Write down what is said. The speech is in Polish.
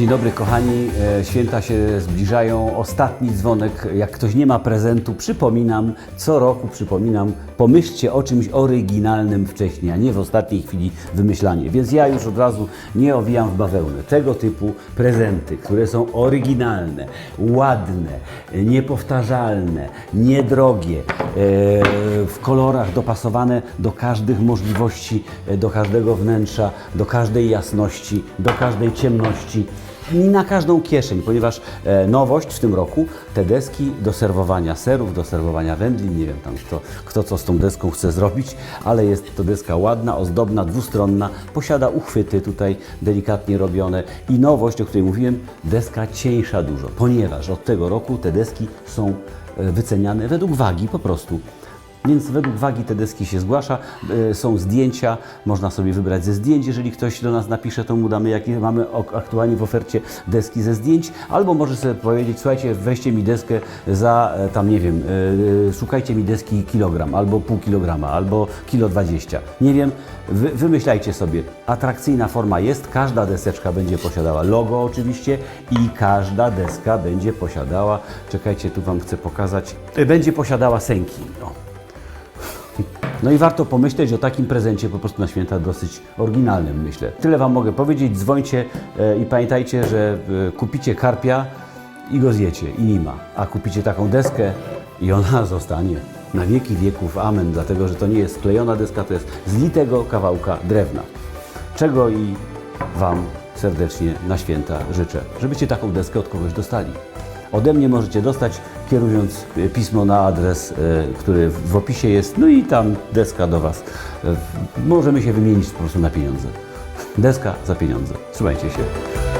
Dzień dobry kochani, E, święta się zbliżają, ostatni dzwonek, jak ktoś nie ma prezentu, przypominam, co roku przypominam, pomyślcie o czymś oryginalnym wcześniej, a nie w ostatniej chwili wymyślanie. Więc ja już od razu nie owijam w bawełnę. Tego typu prezenty, które są oryginalne, ładne, niepowtarzalne, niedrogie, e, w kolorach dopasowane do każdych możliwości, e, do każdego wnętrza, do każdej jasności, do każdej ciemności na każdą kieszeń, ponieważ e, nowość w tym roku te deski do serwowania serów, do serwowania wędlin, nie wiem tam kto, kto co z tą deską chce zrobić, ale jest to deska ładna, ozdobna, dwustronna, posiada uchwyty tutaj delikatnie robione i nowość, o której mówiłem, deska cieńsza dużo, ponieważ od tego roku te deski są e, wyceniane według wagi po prostu. Więc według wagi te deski się zgłasza, y, są zdjęcia, można sobie wybrać ze zdjęć, jeżeli ktoś do nas napisze, to mu damy, jakie mamy aktualnie w ofercie deski ze zdjęć, albo może sobie powiedzieć, słuchajcie, weźcie mi deskę za, e, tam nie wiem, y, szukajcie mi deski kilogram, albo pół kilograma, albo kilo dwadzieścia, nie wiem, wy, wymyślajcie sobie. Atrakcyjna forma jest, każda deseczka będzie posiadała logo oczywiście i każda deska będzie posiadała, czekajcie, tu Wam chcę pokazać, będzie posiadała sęki. O. No i warto pomyśleć o takim prezencie po prostu na święta dosyć oryginalnym, myślę. Tyle Wam mogę powiedzieć. Dzwońcie e, i pamiętajcie, że e, kupicie karpia i go zjecie i nie ma. A kupicie taką deskę i ona zostanie na wieki wieków. Amen. Dlatego, że to nie jest sklejona deska, to jest z litego kawałka drewna. Czego i Wam serdecznie na święta życzę. Żebyście taką deskę od kogoś dostali. Ode mnie możecie dostać, kierując e, pismo na adres, e, który w opisie jest, no i tam deska do Was. E, Możemy się wymienić po prostu na pieniądze. Deska za pieniądze. Trzymajcie się.